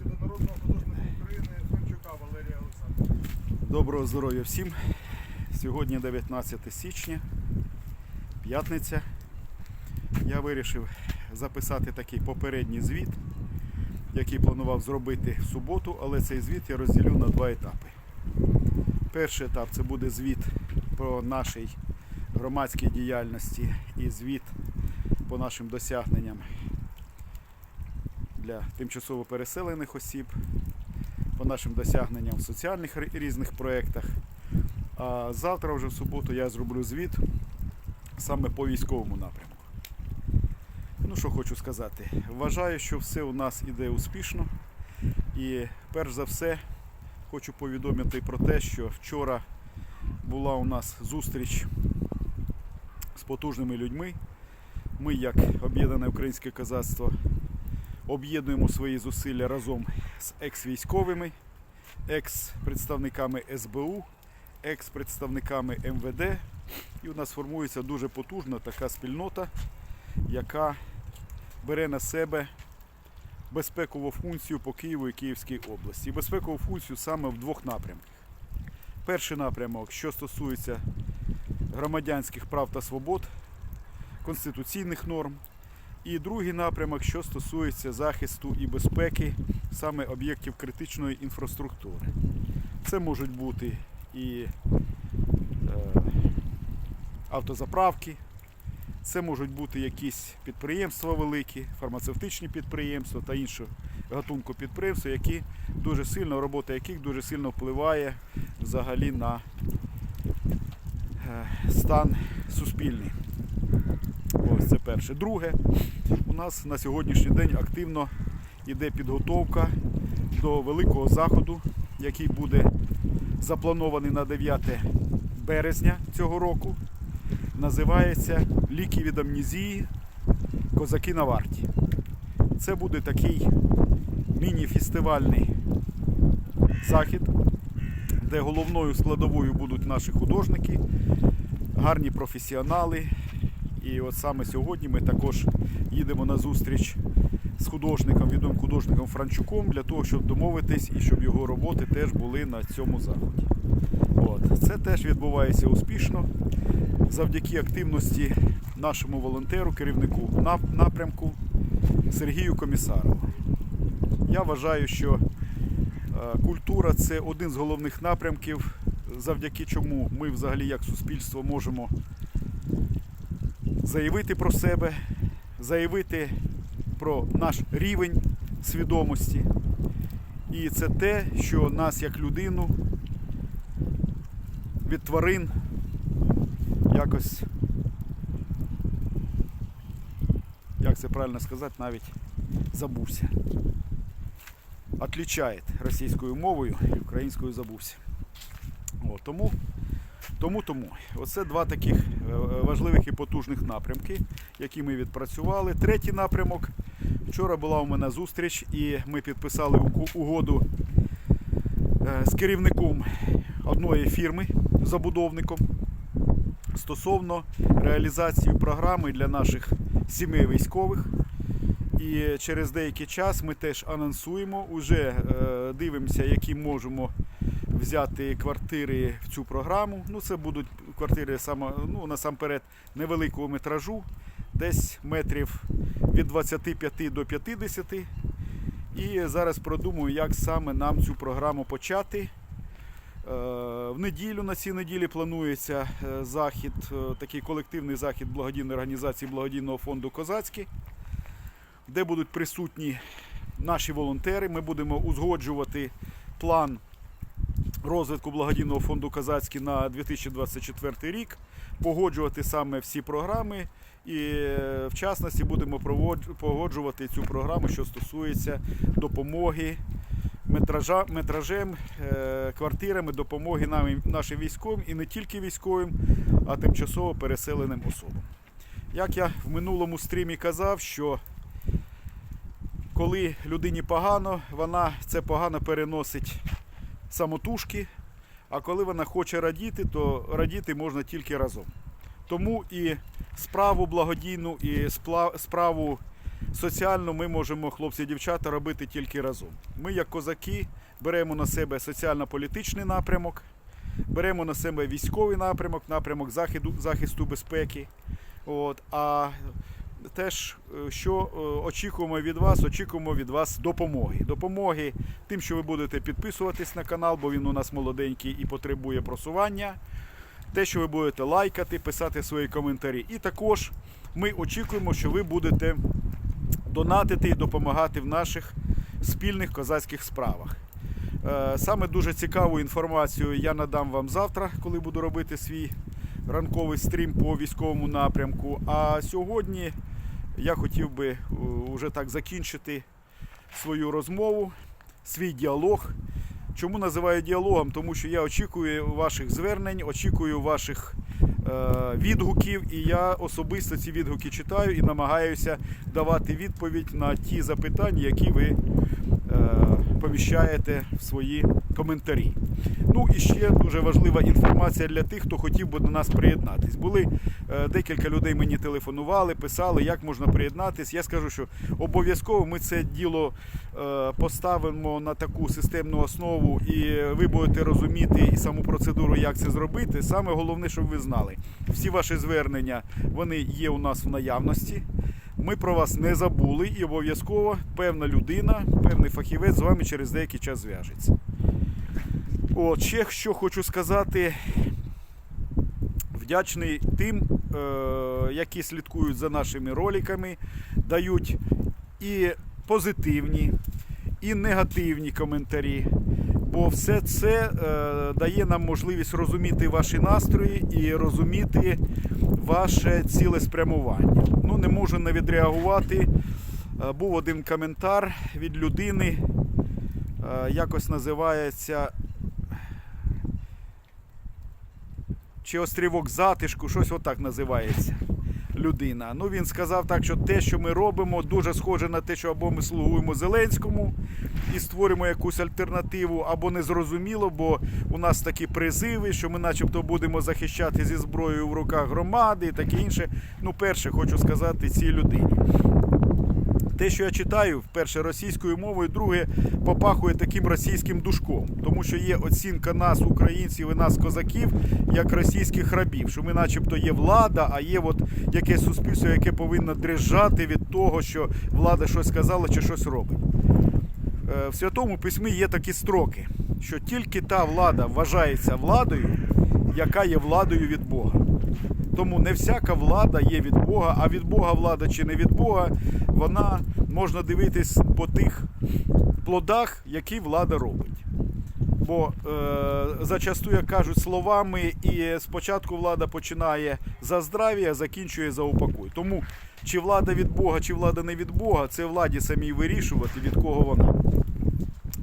гості до народного художника України Франчука Валерія Олександровича. Доброго здоров'я всім. Сьогодні 19 січня, п'ятниця. Я вирішив записати такий попередній звіт, який планував зробити в суботу, але цей звіт я розділю на два етапи. Перший етап це буде звіт про нашій громадській діяльності і звіт по нашим досягненням для тимчасово переселених осіб, по нашим досягненням в соціальних різних проєктах. А завтра, вже в суботу, я зроблю звіт саме по військовому напрямку. Ну, що хочу сказати. Вважаю, що все у нас іде успішно. І перш за все хочу повідомити про те, що вчора була у нас зустріч з потужними людьми. Ми, як об'єднане українське козацтво, об'єднуємо свої зусилля разом з екс-військовими, екс-представниками СБУ, екс-представниками МВД. І у нас формується дуже потужна така спільнота, яка бере на себе безпекову функцію по Києву і Київській області. Безпекову функцію саме в двох напрямках. Перший напрямок, що стосується громадянських прав та свобод, конституційних норм. І другий напрямок, що стосується захисту і безпеки саме об'єктів критичної інфраструктури. Це можуть бути і е, автозаправки, це можуть бути якісь підприємства великі, фармацевтичні підприємства та іншого гатунку підприємства, які дуже сильно, робота яких дуже сильно впливає взагалі на е, стан суспільний. Це перше. Друге, у нас на сьогоднішній день активно йде підготовка до великого заходу, який буде запланований на 9 березня цього року. Називається Ліки від амнезії Козаки на варті. Це буде такий міні-фестивальний захід, де головною складовою будуть наші художники, гарні професіонали. І от саме сьогодні ми також їдемо на зустріч з художником, відомим художником Франчуком, для того, щоб домовитись і щоб його роботи теж були на цьому заході. От. Це теж відбувається успішно завдяки активності нашому волонтеру, керівнику напрямку Сергію Комісарову. Я вважаю, що е, культура це один з головних напрямків, завдяки чому ми взагалі як суспільство можемо заявити про себе, заявити про наш рівень свідомості. І це те, що нас як людину від тварин якось, як це правильно сказати, навіть забувся. Отлічає російською мовою і українською забувся. О, тому тому, тому, оце два таких е, важливих і потужних напрямки, які ми відпрацювали. Третій напрямок. Вчора була у мене зустріч, і ми підписали угоду е, з керівником одної фірми, забудовником, стосовно реалізації програми для наших сімей військових. І через деякий час ми теж анонсуємо, уже е, дивимося, які можемо взяти квартири в цю програму. Ну, це будуть квартири саме, ну, насамперед невеликого метражу, десь метрів від 25 до 50. І зараз продумую, як саме нам цю програму почати. Е, В неділю на цій неділі планується е, захід, е, такий колективний захід благодійної організації благодійного фонду Козацький, де будуть присутні наші волонтери. Ми будемо узгоджувати план розвитку благодійного фонду Казацький на 2024 рік, погоджувати саме всі програми. І е, в частності будемо погоджувати цю програму, що стосується допомоги метража, метражем, е, квартирами, допомоги нам, нашим військовим і не тільки військовим, а тимчасово переселеним особам. Як я в минулому стрімі казав, що коли людині погано, вона це погано переносить самотужки, а коли вона хоче радіти, то радіти можна тільки разом. Тому і справу благодійну, і справу соціально ми можемо, хлопці і дівчата, робити тільки разом. Ми, як козаки, беремо на себе соціально-політичний напрямок, беремо на себе військовий напрямок, напрямок захисту, захисту безпеки. От, а теж, е, що е, очікуємо від вас, очікуємо від вас допомоги. Допомоги тим, що ви будете підписуватись на канал, бо він у нас молоденький і потребує просування. Те, що ви будете лайкати, писати свої коментарі. І також ми очікуємо, що ви будете донатити і допомагати в наших спільних козацьких справах. Е, Саме дуже цікаву інформацію я надам вам завтра, коли буду робити свій ранковий стрім по військовому напрямку. А сьогодні я хотів би вже так закінчити свою розмову, свій діалог. Чому називаю діалогом? Тому що я очікую ваших звернень, очікую ваших е, відгуків, і я особисто ці відгуки читаю і намагаюся давати відповідь на ті запитання, які ви е, поміщаєте в свої коментарі. Ну і ще дуже важлива інформація для тих, хто хотів би до нас приєднатись. Були е, декілька людей мені телефонували, писали, як можна приєднатись. Я скажу, що обов'язково ми це діло е, поставимо на таку системну основу, і ви будете розуміти і саму процедуру, як це зробити. Саме головне, щоб ви знали, всі ваші звернення вони є у нас в наявності. Ми про вас не забули і обов'язково певна людина, певний фахівець з вами через деякий час зв'яжеться. От, ще що хочу сказати, вдячний тим, е, які слідкують за нашими роликами, дають і позитивні, і негативні коментарі. Бо все це е, дає нам можливість розуміти ваші настрої і розуміти ваше ціле спрямування. Ну, не можу не відреагувати. Е, був один коментар від людини, е, якось називається чи острівок затишку, щось отак називається людина. Ну він сказав так, що те, що ми робимо, дуже схоже на те, що або ми слугуємо Зеленському і створимо якусь альтернативу, або незрозуміло, бо у нас такі призиви, що ми начебто будемо захищати зі зброєю в руках громади і таке інше. Ну, перше, хочу сказати цій людині. Те, що я читаю, перше російською мовою, друге попахує таким російським душком, тому що є оцінка нас, українців і нас, козаків, як російських рабів, що ми, начебто, є влада, а є от якесь суспільство, яке повинно дрижати від того, що влада щось сказала чи щось робить. Е, В святому письмі є такі строки, що тільки та влада вважається владою, яка є владою від Бога. Тому не всяка влада є від Бога, а від Бога влада чи не від Бога, вона можна дивитись по тих плодах, які влада робить. Бо е, зачасту, як кажуть словами, і спочатку влада починає за здрав'я, закінчує за упокой. Тому чи влада від Бога, чи влада не від Бога, це владі самій вирішувати, від кого вона.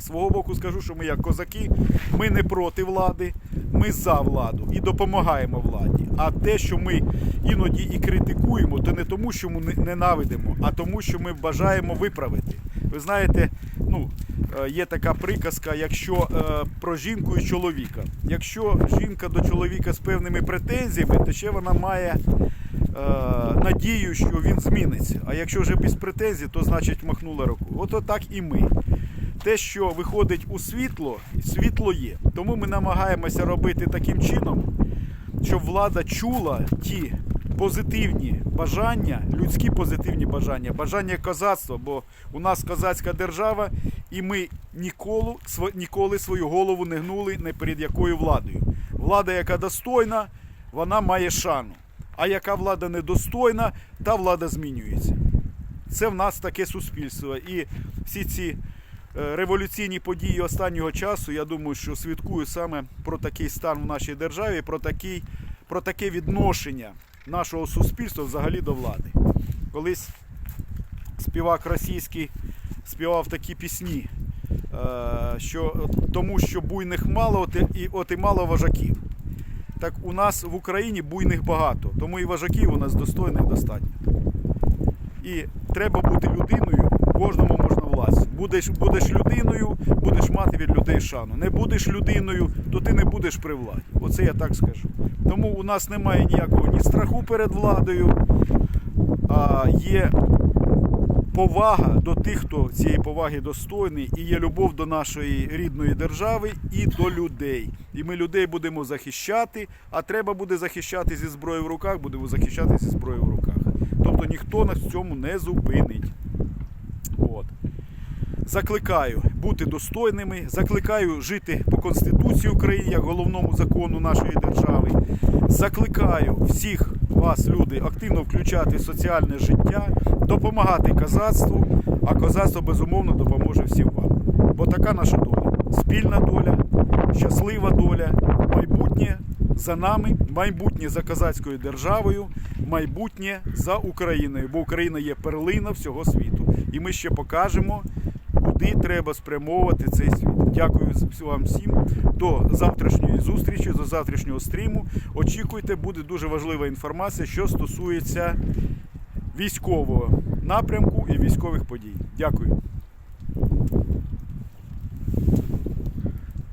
Свого боку скажу, що ми як козаки, ми не проти влади, ми за владу і допомагаємо владі. А те, що ми іноді і критикуємо, то не тому, що ми ненавидимо, а тому, що ми бажаємо виправити. Ви знаєте, ну, е, є така приказка, якщо е, про жінку і чоловіка. Якщо жінка до чоловіка з певними претензіями, то ще вона має е, надію, що він зміниться. А якщо вже без претензій, то значить махнула руку. От так і ми. Те, що виходить у світло, світло є. Тому ми намагаємося робити таким чином, щоб влада чула ті позитивні бажання, людські позитивні бажання, бажання козацтва, бо у нас козацька держава, і ми ніколи, ніколи свою голову не гнули не перед якою владою. Влада, яка достойна, вона має шану. А яка влада недостойна, та влада змінюється. Це в нас таке суспільство. І всі ці революційні події останнього часу, я думаю, що свідкують саме про такий стан в нашій державі, про, такий, про таке відношення нашого суспільства взагалі до влади. Колись співак російський співав такі пісні, е, що тому що буйних мало, і- от і мало вожаків. Так у нас в Україні буйних багато, тому і вожаків у нас достойних достатньо. І треба бути людиною, кожному можна власть. Будеш, будеш людиною, будеш мати від людей шану. Не будеш людиною, то ти не будеш при владі. Оце я так скажу. Тому у нас немає ніякого ні страху перед владою, а є повага до тих, хто цієї поваги достойний, і є любов до нашої рідної держави і до людей. І ми людей будемо захищати, а треба буде захищати зі зброєю в руках, будемо захищати зі зброєю в руках. Тобто ніхто нас в цьому не зупинить. Закликаю бути достойними, закликаю жити по Конституції України як головному закону нашої держави. Закликаю всіх вас, люди, активно включати в соціальне життя, допомагати козацтву, а козацтво безумовно допоможе всім вам. Бо така наша доля. Спільна доля, щаслива доля, майбутнє за нами, майбутнє за козацькою державою, майбутнє за Україною, бо Україна є перлина всього світу. І ми ще покажемо, куди треба спрямовувати цей світ. Дякую вам всім. До завтрашньої зустрічі, до завтрашнього стріму. Очікуйте, буде дуже важлива інформація, що стосується військового напрямку і військових подій. Дякую.